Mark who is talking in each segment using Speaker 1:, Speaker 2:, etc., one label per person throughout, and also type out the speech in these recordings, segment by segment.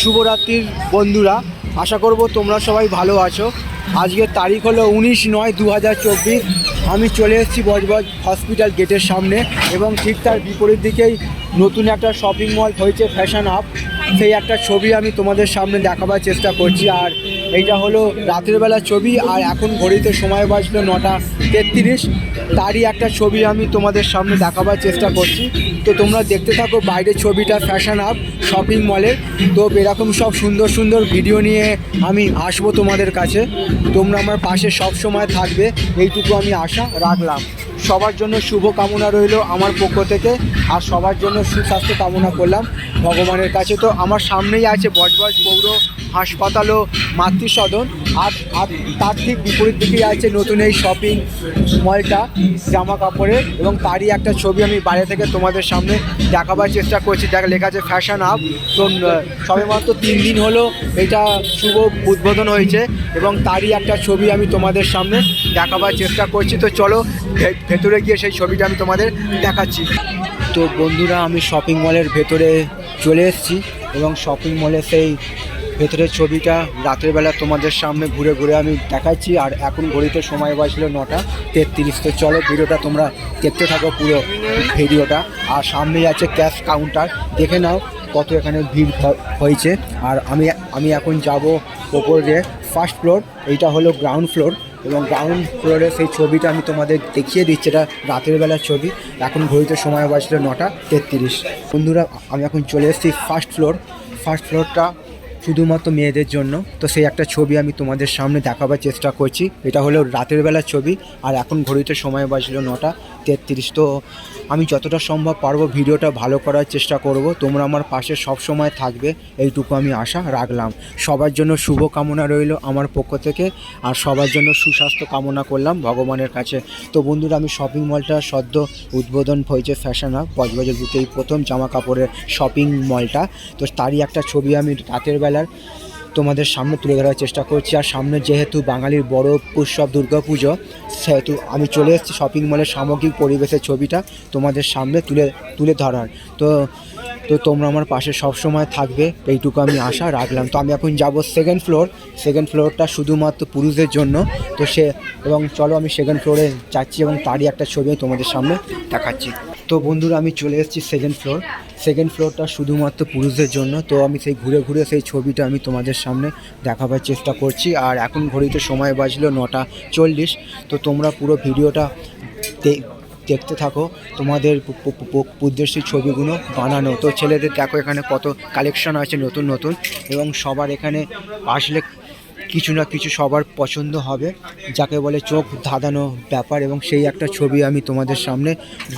Speaker 1: শুভরাত্রির বন্ধুরা, আশা করব তোমরা সবাই ভালো আছো। আজকের তারিখ হলো উনিশ নয় দু আমি চলে এসেছি বজবজ হসপিটাল গেটের সামনে এবং ঠিক তার বিপরীত দিকেই নতুন একটা শপিং মল হয়েছে ফ্যাশন হাব। সেই একটা ছবি আমি তোমাদের সামনে দেখাবার চেষ্টা করছি। আর এইটা হলো রাতের বেলা ছবি, আর এখন ঘড়িতে সময় বাজলো নটা তেত্রিশ। তারই একটা ছবি আমি তোমাদের সামনে দেখাবার চেষ্টা করছি। তো তোমরা দেখতে থাকো বাইরের ছবিটা, ফ্যাশন আপ শপিং মলে তো এরকম সব সুন্দর সুন্দর ভিডিও নিয়ে আমি আসব তোমাদের কাছে। তোমরা আমার পাশে সব সময় থাকবে। এইটুকু আমি আশা রাখলাম। সবার জন্য শুভ কামনা রইল আমার পক্ষ থেকে, আর সবার জন্য সুস্বাস্থ্য কামনা করলাম ভগবানের কাছে। তো আমার সামনেই আছে বজবজ পৌর হাসপাতাল ও মাতৃসদন, আর আর তার ঠিক বিপরীত দিকেই আছে নতুন এই শপিং মলটা জামা কাপড়ের এবং তারই একটা ছবি আমি বাইরে থেকে তোমাদের সামনে দেখাবার চেষ্টা করছি। দেখা, লেখা আছে ফ্যাশন আপ তো সবে মাত্র তিন দিন হলো এটা শুভ উদ্বোধন হয়েছে, এবং তারই একটা ছবি আমি তোমাদের সামনে দেখাবার চেষ্টা করছি। তো চলো ভেতরে গিয়ে সেই ছবিটা আমি তোমাদের দেখাচ্ছি। তো বন্ধুরা, আমি শপিং মলের ভেতরে চলে এসেছি এবং শপিং মলে সেই ভেতরের ছবিটা রাতের বেলা তোমাদের সামনে ঘুরে ঘুরে আমি দেখাচ্ছি। আর এখন ঘড়িতে সময় বাজলো নটা তেত্রিশ। তো চলো ভিডিওটা তোমরা দেখতে থাকো পুরো ভিডিওটা। আর সামনেই আছে ক্যাশ কাউন্টার দেখে নাও কত এখানে ভিড় হয়েছে। আর আমি আমি এখন যাব ওপরে ফার্স্ট ফ্লোর এইটা হলো গ্রাউন্ড ফ্লোর এবং গ্রাউন্ড ফ্লোরে সেই ছবিটা আমি তোমাদের দেখিয়ে দিচ্ছি। এটা রাতের বেলার ছবি। এখন ঘড়িতে সময় বাজলো নটা তেত্রিশ। বন্ধুরা, আমি এখন চলে এসেছি ফার্স্ট ফ্লোর ফার্স্ট ফ্লোরটা শুধুমাত্র মেয়েদের জন্য। তো সেই একটা ছবি আমি তোমাদের সামনে দেখাবার চেষ্টা করছি। এটা হলো রাতের বেলার ছবি, আর এখন ঘড়িতে সময় বাজলো নটা তেত্রিশ। তো আমি যতটা সম্ভব পারব ভিডিওটা ভালো করার চেষ্টা করব। তোমরা আমার পাশে সব সময় থাকবে, এইটুকু আমি আশা রাখলাম। সবার জন্য শুভ কামনা রইল আমার পক্ষ থেকে, আর সবার জন্য সুস্বাস্থ্য কামনা করলাম ভগবানের কাছে। তো বন্ধুরা, আমি শপিং মলটা সদ্য উদ্বোধন হয়েছে ফ্যাশন হাব বজবজের বুকে এই প্রথম জামা কাপড়ের শপিং মলটা তো তারই একটা ছবি আমি রাতের বেলার তোমাদের সামনে তুলে ধরার চেষ্টা করছি। আর সামনে যেহেতু বাঙালির বড় উৎসব দুর্গাপুজো, সেহেতু আমি চলে এসেছি শপিং মলের সামগ্রিক পরিবেশের ছবিটা তোমাদের সামনে তুলে তুলে ধরার। তো তো তোমরা আমার পাশে সব সময় থাকবে, এইটুকু আমি আশা রাখলাম। তো আমি এখন যাব সেকেন্ড ফ্লোর সেকেন্ড ফ্লোরটা শুধুমাত্র পুরুষদের জন্য। তো সে, এবং চলো আমি সেকেন্ড ফ্লোরে যাচ্ছি এবং তারই একটা ছবি তোমাদের সামনে দেখাচ্ছি। তো বন্ধুরা, আমি চলে এসেছি সেকেন্ড ফ্লোর সেকেন্ড ফ্লোরটা শুধুমাত্র পুরুষদের জন্য। তো আমি সেই ঘুরে ঘুরে সেই ছবিটা আমি তোমাদের সামনে দেখাবার চেষ্টা করছি। আর এখন ঘড়িতে সময় বাজলো নটা চল্লিশ। তো তোমরা পুরো ভিডিওটা দেখতে থাকো। তোমাদের পু- পু- পু- উদ্দেশ্যে ছবিগুলো বানানো। তো ছেলেদের দেখো এখানে কত কালেকশন আছে নতুন নতুন। এবং সবার এখানে আসলে কিছু না কিছু সবার পছন্দ হবে, যাকে বলে চোখ ধাঁধানো ব্যাপার এবং সেই একটা ছবি আমি তোমাদের সামনে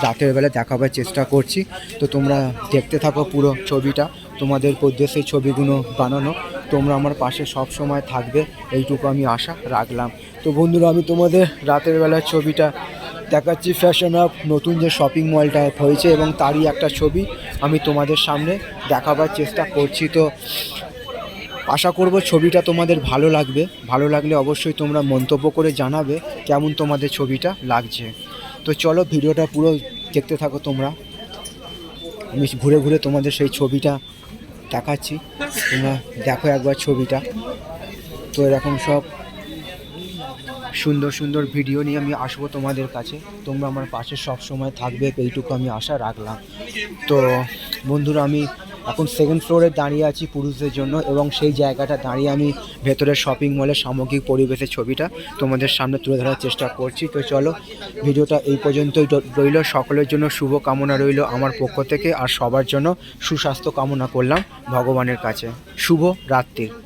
Speaker 1: রাতের বেলা দেখাবার চেষ্টা করছি। তো তোমরা দেখতে থাকো পুরো ছবিটা, তোমাদের উদ্দেশ্যে ছবিগুলো বানানো। তোমরা আমার পাশে সব সময় থাকবে, এইটুকু আমি আশা রাখলাম। তো বন্ধুরা, আমি তোমাদের রাতের বেলার ছবিটা দেখাচ্ছি, ফ্যাশন আপ নতুন যে শপিং মলটা হয়েছে এবং তারই একটা ছবি আমি তোমাদের সামনে দেখাবার চেষ্টা করছি। তো আশা করব ছবিটা তোমাদের ভালো লাগবে। ভালো লাগলে অবশ্যই তোমরা মন্তব্য করে জানাবে কেমন তোমাদের ছবিটা লাগছে। তো চলো ভিডিওটা পুরো দেখতে থাকো তোমরা। আমি ঘুরে ঘুরে তোমাদের সেই ছবিটা দেখাচ্ছি। তোমরা দেখো একবার ছবিটা। তো এরকম সব সুন্দর সুন্দর ভিডিও নিয়ে আমি আসব তোমাদের কাছে। তোমরা আমার পাশে সব সময় থাকবে, এইটুকু আমি আশা রাখলাম। তো বন্ধুরা, আমি এখন সেকেন্ড ফ্লোরে দাঁড়িয়ে আছি পুরুষদের জন্য এবং সেই জায়গাটা দাঁড়িয়ে আমি ভেতরের শপিং মলের সামগ্রিক পরিবেশের ছবিটা তোমাদের সামনে তুলে ধরার চেষ্টা করছি। তো চলো, ভিডিওটা এই পর্যন্তই রইল। সকলের জন্য শুভ কামনা রইল আমার পক্ষ থেকে আর সবার জন্য সুস্বাস্থ্য কামনা করলাম ভগবানের কাছে। শুভ রাত্রির